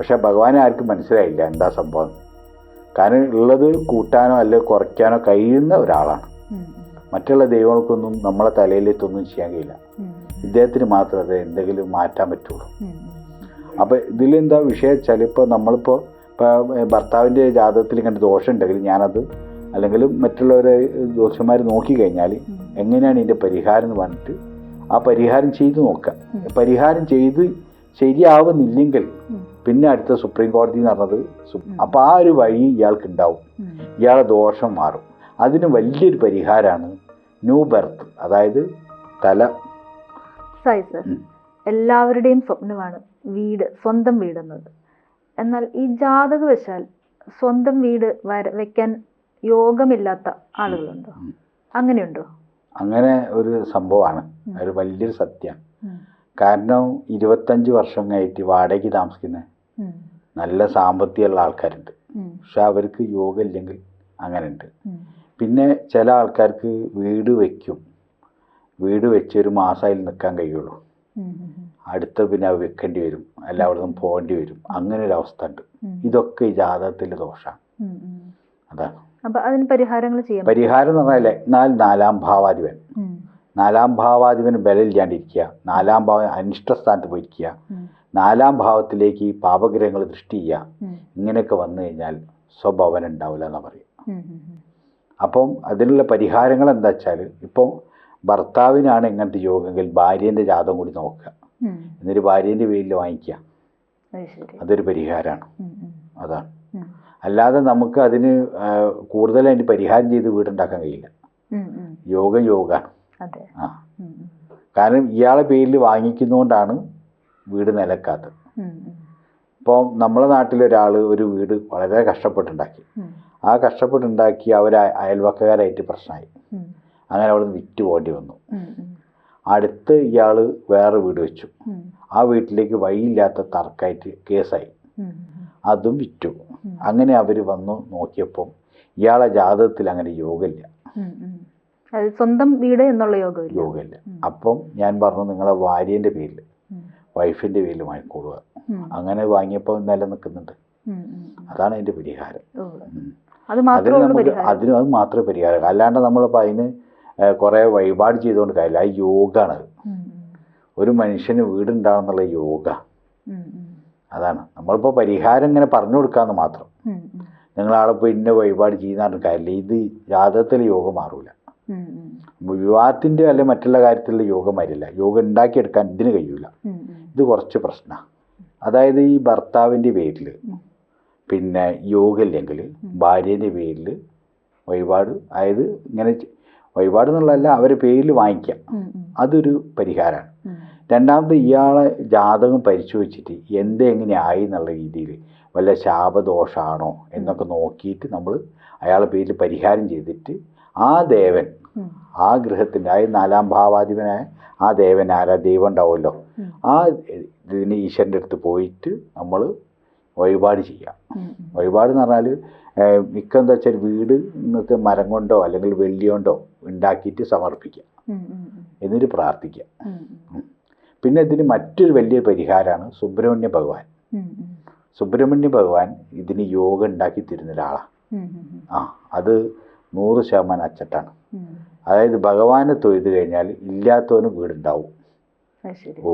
പക്ഷെ ഭഗവാൻ ആർക്കും മനസ്സിലായില്ല എന്താ സംഭവം. കാരണം ഉള്ളത് കൂട്ടാനോ അല്ലെങ്കിൽ കുറയ്ക്കാനോ കഴിയുന്ന ഒരാളാണ്. മറ്റുള്ള ദൈവങ്ങൾക്കൊന്നും നമ്മളെ തലയിലെത്തൊന്നും ചെയ്യാൻ കഴിയില്ല. ഇദ്ദേഹത്തിന് മാത്രം അത് എന്തെങ്കിലും മാറ്റാൻ പറ്റുള്ളൂ. അപ്പോൾ ഇതിലെന്താ വിഷയം വെച്ചാൽ ഇപ്പോൾ നമ്മളിപ്പോൾ ഇപ്പോൾ ഭർത്താവിന്റെ ജാതകത്തിൽ ഇങ്ങനെ ദോഷം ഉണ്ടെങ്കിൽ ഞാനത് അല്ലെങ്കിൽ മറ്റുള്ളവരെ ദോഷന്മാർ നോക്കിക്കഴിഞ്ഞാൽ കഴിഞ്ഞാൽ എങ്ങനെയാണ് ഇതിന്റെ പരിഹാരം എന്ന് പറഞ്ഞിട്ട് ആ പരിഹാരം ചെയ്ത് നോക്കുക. പരിഹാരം ചെയ്ത് ശരിയാവുന്നില്ലെങ്കിൽ പിന്നെ അടുത്ത സുപ്രീം കോടതി എന്ന് പറഞ്ഞത് അപ്പോൾ ആ ഒരു വഴി ഇയാൾക്ക് ഉണ്ടാവും ഇയാളെ ദോഷം മാറും. അതിന് വലിയൊരു പരിഹാരമാണ് ന്യൂ ബർത്ത് അതായത് തല. സൈസ് എല്ലാവരുടെയും സ്വപ്നമാണ് വീട് സ്വന്തം വീടെന്നത്. എന്നാൽ ഈ ജാതകവശാൽ സ്വന്തം വീട് വര വെക്കാൻ യോഗമില്ലാത്ത ആളുകളുണ്ടോ. അങ്ങനെയുണ്ടോ? അങ്ങനെ ഒരു സംഭവമാണ്. ഒരു വലിയൊരു സത്യം. കാരണം ഇരുപത്തഞ്ച് വർഷം കഴിഞ്ഞിട്ട് വാടകയ്ക്ക് താമസിക്കുന്ന. നല്ല സാമ്പത്തികമുള്ള ആൾക്കാരുണ്ട്. പക്ഷെ അവർക്ക് യോഗ ഇല്ലെങ്കിൽ അങ്ങനെ ഉണ്ട് പിന്നെ ചില ആൾക്കാർക്ക് വീട് വയ്ക്കും. വീട് വെച്ച് ഒരു മാസം അതിൽ നിൽക്കാൻ കഴിയുള്ളൂ. അടുത്ത പിന്നെ അത് വെക്കേണ്ടി വരും. അല്ല അവിടെ നിന്ന് പോകേണ്ടി വരും. അങ്ങനെ ഒരു അവസ്ഥ ഉണ്ട്. ഇതൊക്കെ ഈ ജാതകത്തിലെ ദോഷമാണ്. അതാണ്. അപ്പൊ അതിന് പരിഹാരങ്ങൾ ചെയ്യാം പരിഹാരം എന്ന് പറഞ്ഞാൽ എന്നാൽ നാലാം ഭാവാധിപൻ. നാലാം ഭാവാധിപന് ബലമില്ലാണ്ടിരിക്കുക നാലാം ഭാവം അനിഷ്ട സ്ഥാനത്ത് പോയിരിക്കുക നാലാം ഭാവത്തിലേക്ക് ഈ പാപഗ്രഹങ്ങൾ ദൃഷ്ടി ചെയ്യുക ഇങ്ങനെയൊക്കെ വന്നു കഴിഞ്ഞാൽ സ്വഭവൻ ഉണ്ടാവില്ല എന്ന് പറയും ഉം, ഉം, ഉം. അപ്പം അതിനുള്ള പരിഹാരങ്ങൾ എന്താ വെച്ചാൽ ഇപ്പോൾ ഭർത്താവിനാണ് ഇങ്ങനത്തെ യോഗമെങ്കിൽ ഭാര്യന്റെ ജാതം കൂടി നോക്കുക. എന്നിട്ട് ഭാര്യേന്റെ പേരിൽ വാങ്ങിക്കുക. അതൊരു പരിഹാരമാണ്. അതാണ്. അല്ലാതെ നമുക്ക് അതിന് കൂടുതൽ അതിന് പരിഹാരം ചെയ്ത് വീടുണ്ടാക്കാൻ കഴിയില്ല. യോഗ യോഗമാണ് ആ. കാരണം ഇയാളെ പേരിൽ വാങ്ങിക്കുന്നതുകൊണ്ടാണ് വീട് നിലക്കാത്തത്. ഇപ്പോൾ നമ്മളെ നാട്ടിലൊരാൾ ഒരു വീട് വളരെ കഷ്ടപ്പെട്ടുണ്ടാക്കി. ആ കഷ്ടപ്പെട്ടുണ്ടാക്കി അവർ അയൽവക്കക്കാരായിട്ട് പ്രശ്നമായി. അങ്ങനെ അവിടെ നിന്ന് വിറ്റ് പോകേണ്ടി വന്നു. അടുത്ത് ഇയാൾ വേറെ വീട് വെച്ചു. ആ വീട്ടിലേക്ക് വഴിയില്ലാത്ത തർക്കമായിട്ട് കേസായി. അതും വിറ്റു. അങ്ങനെ അവർ വന്നു നോക്കിയപ്പം ഇയാളെ ജാതകത്തിൽ അങ്ങനെ യോഗമില്ല. സ്വന്തം വീട് എന്നുള്ള യോഗമില്ല. യോഗമില്ല. അപ്പം ഞാൻ പറഞ്ഞു നിങ്ങളെ ഭാര്യന്റെ പേരിൽ വൈഫിന്റെ പേരിൽ വാങ്ങിക്കൊള്ളുക അങ്ങനെ വാങ്ങിയപ്പോൾ നിലനിൽക്കുന്നുണ്ട്. അതാണ് അതിന്റെ പരിഹാരം. അത് അതിന് നമുക്ക് അതിന് അത് മാത്രമേ പരിഹാരം. അല്ലാണ്ട് നമ്മളിപ്പോൾ അതിന് കുറേ വഴിപാട് ചെയ്തുകൊണ്ട് കാര്യമില്ല. അത് യോഗമാണ് ഉം, ഒരു മനുഷ്യന് വീടുണ്ടാവുന്നുള്ള യോഗ. അതാണ്. നമ്മളിപ്പോൾ പരിഹാരം ഇങ്ങനെ പറഞ്ഞു കൊടുക്കാമെന്ന് മാത്രം. ആളെ പോയി ഇന്ന വഴിപാട് ചെയ്യുന്ന കാര്യമില്ല. ഇത് ജാതകത്തിൽ യോഗം മാറൂല. വിവാഹത്തിന്റെ അല്ലെ മറ്റുള്ള കാര്യത്തിലുള്ള യോഗം വരില്ല യോഗ ഉണ്ടാക്കിയെടുക്കാൻ ഇതിന് കഴിയൂല. ഇത് കുറച്ച് പ്രശ്നമാണ് അതായത് ഈ ഭർത്താവിന്റെ പേരിൽ. പിന്നെ യോഗമില്ലെങ്കിൽ ഭാര്യേന്റെ പേരിൽ വഴിപാട് അതായത് ഇങ്ങനെ വഴിപാട് എന്നുള്ളതല്ല അവരെ പേരിൽ വാങ്ങിക്കാം അതൊരു പരിഹാരമാണ് രണ്ടാമത് ഇയാളെ ജാതകം പരിശോധിച്ചിട്ട് എന്തെങ്ങനെയായി എന്നുള്ള രീതിയിൽ വല്ല ശാപദോഷമാണോ എന്നൊക്കെ നോക്കിയിട്ട് നമ്മൾ അയാളെ പേരിൽ പരിഹാരം ചെയ്തിട്ട് ആ ദേവൻ ആ ഗൃഹത്തിന്റെ അതായത് നാലാം ഭാവാധിപനായ ആ ദേവൻ ആരാ? ദൈവം ഉണ്ടാവുമല്ലോ. ആ ഇതിന് ഈശ്വരന്റെ അടുത്ത് പോയിട്ട് നമ്മൾ വഴിപാട് ചെയ്യാം. വഴിപാട് എന്ന് പറഞ്ഞാൽ മിക്ക എന്താ വെച്ചാൽ വീട് ഇന്നത്തെ മരം കൊണ്ടോ അല്ലെങ്കിൽ വെള്ളി കൊണ്ടോ ഉണ്ടാക്കിയിട്ട് സമർപ്പിക്കുക എന്നിട്ട് പ്രാർത്ഥിക്കുക പിന്നെ ഇതിന് മറ്റൊരു വലിയ പരിഹാരമാണ് സുബ്രഹ്മണ്യ ഭഗവാൻ. സുബ്രഹ്മണ്യ ഭഗവാൻ ഇതിന് യോഗ ഉണ്ടാക്കി തരുന്ന ഒരാളാണ് ആ അത് നൂറ് ശതമാനം അച്ചട്ടാണ്. അതായത് ഭഗവാനെ തൊഴുത് കഴിഞ്ഞാൽ ഇല്ലാത്തവന് വീടുണ്ടാവും. ഓ.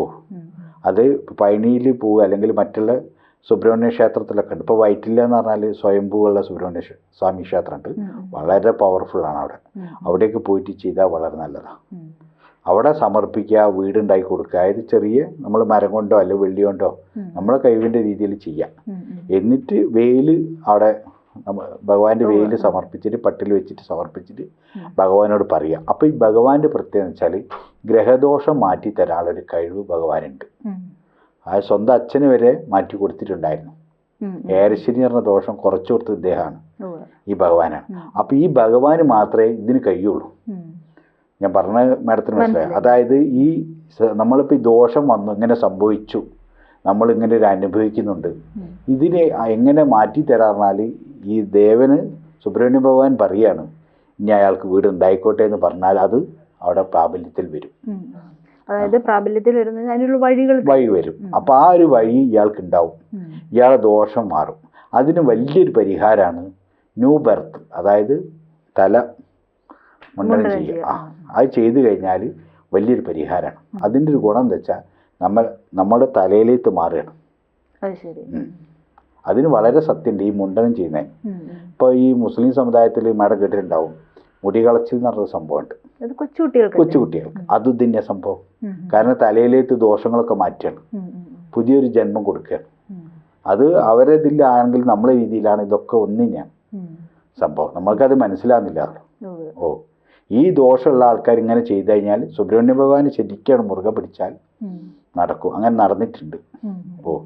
അത് പഴനിയിൽ പോവുക അല്ലെങ്കിൽ മറ്റുള്ള സുബ്രഹ്മണ്യ ക്ഷേത്രത്തിലൊക്കെ ഉണ്ട്. ഇപ്പോൾ വൈറ്റില്ല എന്ന് പറഞ്ഞാൽ സ്വയംഭൂവുള്ള സുബ്രഹ്മണ്യ സ്വാമി ക്ഷേത്രമുണ്ട് വളരെ പവർഫുള്ളാണ് അവിടെ. അവിടേക്ക് പോയിട്ട് ചെയ്താൽ വളരെ നല്ലതാണ് അവിടെ സമർപ്പിക്കുക വീടുണ്ടാക്കി കൊടുക്കുക. അതായത് ചെറിയ നമ്മൾ മരം കൊണ്ടോ അല്ലെങ്കിൽ വെള്ളി കൊണ്ടോ നമ്മളെ കഴിവിന്റെ രീതിയിൽ ചെയ്യാം. എന്നിട്ട് വെയിൽ അവിടെ ഭഗവാന്റെ വെയിൽ. സമർപ്പിച്ചിട്ട് പട്ടിൽ വെച്ചിട്ട് സമർപ്പിച്ചിട്ട്. ഭഗവാനോട് പറയുക. അപ്പോൾ ഈ ഭഗവാന്റെ പ്രത്യേകത വെച്ചാൽ ഗ്രഹദോഷം മാറ്റി തരാനുള്ളൊരു കഴിവ് ഭഗവാനുണ്ട്. ആ സ്വന്തം അച്ഛന് വരെ മാറ്റി കൊടുത്തിട്ടുണ്ടായിരുന്നു. ഏരശ്ശേരി പറഞ്ഞ ദോഷം കുറച്ചു കൊടുത്ത ഇദ്ദേഹമാണ്. ഈ ഭഗവാനാണ്. അപ്പൊ അപ്പോൾ ഈ ഭഗവാന് മാത്രമേ ഇതിന് കഴിയുള്ളൂ. ഞാൻ പറഞ്ഞ മാഡത്തിന് മനസ്സിലായി. അതായത് ഈ നമ്മളിപ്പോൾ ഈ ദോഷം വന്നു ഇങ്ങനെ സംഭവിച്ചു. നമ്മൾ ഇങ്ങനെ ഒരു അനുഭവിക്കുന്നുണ്ട്. ഇതിനെ എങ്ങനെ മാറ്റി ഈ ദേവന് സുബ്രഹ്മണ്യ ഭഗവാൻ പറയാണ് ഇനി അയാൾക്ക് വീട് ഉണ്ടായിക്കോട്ടെ എന്ന് പറഞ്ഞാൽ അത് അവിടെ പ്രാബല്യത്തിൽ വരും. അതായത് പ്രാബല്യത്തിൽ വരുന്നത് അതിനുള്ള വഴികൾ വഴി വരും. അപ്പം അപ്പോൾ ആ ഒരു വഴി ഇയാൾക്ക് ഉണ്ടാവും. ഇയാളെ ദോഷം മാറും. അതിന് വലിയൊരു പരിഹാരമാണ് ന്യൂ ബർത്ത് അതായത് തല മുണ്ടനം ചെയ്യുക. ആ അത് ചെയ്തു കഴിഞ്ഞാൽ വലിയൊരു പരിഹാരമാണ്. അതിന്റെ ഒരു ഗുണം എന്താ വെച്ചാൽ നമ്മൾ നമ്മുടെ തലയിലേക്ക് മാറുകയാണ്. അതിന് വളരെ സത്യമുണ്ട് ഈ മുണ്ടനം ചെയ്യുന്നത്. ഇപ്പോൾ ഈ മുസ്ലിം സമുദായത്തിൽ മേടം കേട്ടിട്ടുണ്ടാവും മുടി കളച്ചിൽ എന്ന് പറഞ്ഞ സംഭവമുണ്ട് കൊച്ചുകുട്ടികൾക്ക് കൊച്ചുകുട്ടികൾക്ക്. അത് തന്നെ സംഭവം. കാരണം തലയിലേക്ക് ദോഷങ്ങളൊക്കെ മാറ്റുകയാണ്. പുതിയൊരു ജന്മം കൊടുക്കുകയാണ് അത് അവരെ ഇതിലാണെങ്കിൽ നമ്മളെ രീതിയിലാണ് ഇതൊക്കെ ഒന്നിനാണ്. സംഭവം. നമ്മൾക്കത് മനസ്സിലാകുന്നില്ല ഓ. ഈ ദോഷമുള്ള ആൾക്കാർ ഇങ്ങനെ ചെയ്തു കഴിഞ്ഞാൽ സുബ്രഹ്മണ്യ ഭഗവാൻ ശരിക്കാണ് മുറുകെ പിടിച്ചാൽ. നടക്കും. അങ്ങനെ നടന്നിട്ടുണ്ട്. അപ്പോൾ ഓ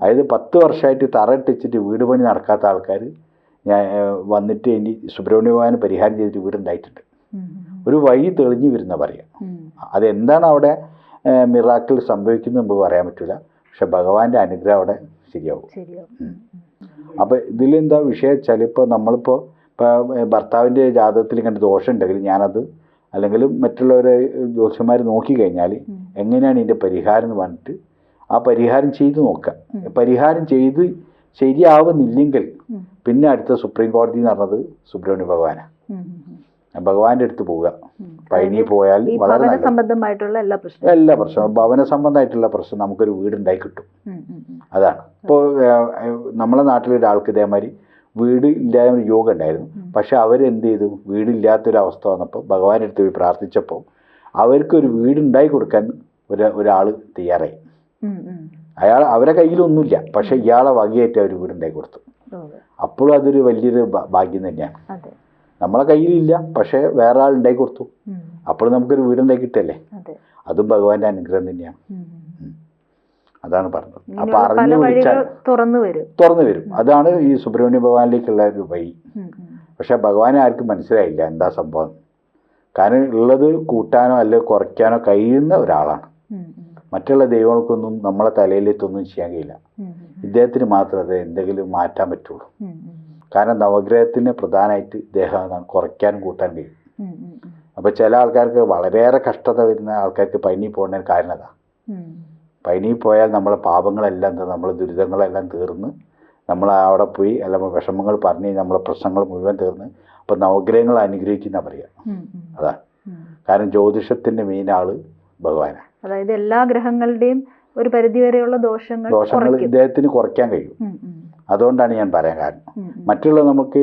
അതായത് പത്ത് വർഷമായിട്ട് തറ ഇട്ടിച്ചിട്ട് വീട് പണി നടക്കാത്ത ആൾക്കാർ ഞാൻ വന്നിട്ട് ഇനി സുബ്രഹ്മണ്യ ഭഗവാന് പരിഹാരം ചെയ്തിട്ട് വീടുണ്ടായിട്ടുണ്ട്. ഒരു വഴി തെളിഞ്ഞു വരുന്ന പറയാം. അതെന്താണ് അവിടെ മിറാക്കിൾ സംഭവിക്കുന്നത് നമുക്ക് പറയാൻ പറ്റില്ല പക്ഷെ ഭഗവാന്റെ അനുഗ്രഹം അവിടെ ശരിയാവും. അപ്പോൾ ഇതിലെന്താ വിഷയം വെച്ചാൽ ഇപ്പോൾ നമ്മളിപ്പോ ഇപ്പോൾ ഭർത്താവിന്റെ ജാതകത്തിൽ കണ്ട് ദോഷം ഉണ്ടെങ്കിൽ ഞാനത് അല്ലെങ്കിൽ മറ്റുള്ളവരെ ജ്യോതിഷന്മാർ നോക്കിക്കഴിഞ്ഞാൽ. എങ്ങനെയാണ് ഇതിന്റെ പരിഹാരം എന്ന് പറഞ്ഞിട്ട് ആ പരിഹാരം ചെയ്ത് നോക്കുക. പരിഹാരം ചെയ്ത് ശരിയാവുന്നില്ലെങ്കിൽ പിന്നെ അടുത്ത സുപ്രീം കോടതി എന്ന് പറഞ്ഞത് സുബ്രഹ്മണ്യ ഭഗവാനാണ്. ഭഗവാന്റെ അടുത്ത് പോവുക. പഴനി പോയാൽ വളരെ സംബന്ധമായിട്ടുള്ള എല്ലാ പ്രശ്നവും എല്ലാ പ്രശ്നവും. ഭവന സംബന്ധമായിട്ടുള്ള പ്രശ്നം നമുക്കൊരു വീടുണ്ടായി കിട്ടും. അതാണ്. ഇപ്പോൾ നമ്മളെ നാട്ടിലൊരാൾക്ക് ഇതേമാതിരി വീട് ഇല്ലായ്മ യോഗം ഉണ്ടായിരുന്നു. പക്ഷെ അവരെന്ത് ചെയ്തു വീടില്ലാത്തൊരവസ്ഥ വന്നപ്പോൾ ഭഗവാന്റെ അടുത്ത് പോയി പ്രാർത്ഥിച്ചപ്പോൾ അവർക്കൊരു വീടുണ്ടായി കൊടുക്കാൻ ഒരു ഒരാൾ തയ്യാറായി. അയാൾ അവരെ കയ്യിലൊന്നുമില്ല. പക്ഷെ ഇയാളെ വകയായിട്ട് അവർ വീടുണ്ടായി കൊടുത്തു. അപ്പോഴും അതൊരു വലിയൊരു ഭാഗ്യം തന്നെയാണ്. നമ്മളെ കയ്യിലില്ല. പക്ഷെ വേറെ ആൾ കൊടുത്തു അപ്പോഴും അപ്പോൾ നമുക്കൊരു വീടുണ്ടായി കിട്ടല്ലേ അതെ. ഭഗവാന്റെ അനുഗ്രഹം തന്നെയാണ്. അതാണ് പറഞ്ഞത്. അപ്പൊ അറിഞ്ഞു വിളിച്ചാൽ തുറന്നു വരും. തുറന്നു വരും. അതാണ് ഈ സുബ്രഹ്മണ്യ ഭഗവാനിലേക്കുള്ള ഒരു വഴി. പക്ഷെ ഭഗവാനെ ആർക്കും മനസ്സിലായില്ല എന്താ സംഭവം. കാരണം ഉള്ളത് കൂട്ടാനോ അല്ലെ കുറയ്ക്കാനോ കഴിയുന്ന ഒരാളാണ്. മറ്റുള്ള ദൈവങ്ങൾക്കൊന്നും നമ്മളെ തലയിലേത്തൊന്നും ചെയ്യാൻ കഴിയില്ല. ഇദ്ദേഹത്തിന് മാത്രമേ അത് എന്തെങ്കിലും മാറ്റാൻ പറ്റുള്ളൂ. കാരണം നവഗ്രഹത്തിന് പ്രധാനമായിട്ട് ഇദ്ദേഹം കുറയ്ക്കാനും കൂട്ടാൻ കഴിയും. അപ്പോൾ ചില ആൾക്കാർക്ക് വളരെയേറെ കഷ്ടത വരുന്ന ആൾക്കാർക്ക് പനി പോകുന്നതിന് കാരണം ഉം. പനി പോയാൽ നമ്മളെ പാപങ്ങളെല്ലാം തീർന്ന് നമ്മളെ ദുരിതങ്ങളെല്ലാം തീർന്ന് നമ്മൾ അവിടെ പോയി അല്ലെങ്കിൽ വിഷമങ്ങൾ പറഞ്ഞ് നമ്മളെ പ്രശ്നങ്ങൾ മുഴുവൻ തീർന്ന് അപ്പം നവഗ്രഹങ്ങൾ അനുഗ്രഹിക്കുന്ന പറയാം. അതാണ് കാരണം ജ്യോതിഷത്തിന്റെ മെയിൻ ആൾ ഭഗവാനാണ് അതായത് എല്ലാ ഗ്രഹങ്ങളുടെയും ഒരു പരിധി വരെയുള്ള ദോഷങ്ങൾ ദോഷങ്ങൾ ഇദ്ദേഹത്തിന് കുറയ്ക്കാൻ കഴിയും. അതുകൊണ്ടാണ് ഞാൻ പറയാൻ കാരണം. മറ്റുള്ള നമുക്ക്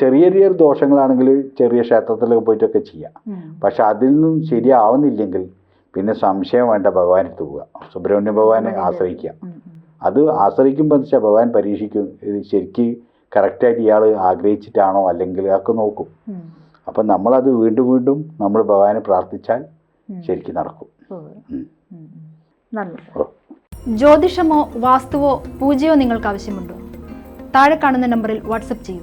ചെറിയ ചെറിയ ദോഷങ്ങളാണെങ്കിൽ ചെറിയ ക്ഷേത്രത്തിലൊക്കെ പോയിട്ടൊക്കെ ചെയ്യാം. പക്ഷെ അതിൽ നിന്നും ശരിയാവുന്നില്ലെങ്കിൽ പിന്നെ സംശയം വേണ്ട ഭഗവാനെടുത്ത് പോവുക. സുബ്രഹ്മണ്യ ഭഗവാനെ ആശ്രയിക്കുക. അത് ആശ്രയിക്കുമ്പോൾ വെച്ചാൽ ഭഗവാൻ പരീക്ഷിക്കും. ഇത് ശരിക്ക് കറക്റ്റായിട്ട് ഇയാൾ ആഗ്രഹിച്ചിട്ടാണോ അല്ലെങ്കിൽ അതൊക്കെ നോക്കും. അപ്പം നമ്മളത് വീണ്ടും വീണ്ടും നമ്മൾ ഭഗവാനെ പ്രാർത്ഥിച്ചാൽ. ശരിക്കും നടക്കും. ജ്യോതിഷമോ വാസ്തുവോ പൂജയോ നിങ്ങൾക്ക് ആവശ്യമുണ്ടോ? താഴെ കാണുന്ന നമ്പറിൽ വാട്സപ്പ് ചെയ്യൂ.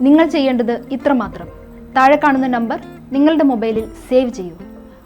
നിങ്ങൾ ചെയ്യേണ്ടത് ഇത്രമാത്രം. താഴെ കാണുന്ന നമ്പർ നിങ്ങളുടെ മൊബൈലിൽ സേവ് ചെയ്യൂ.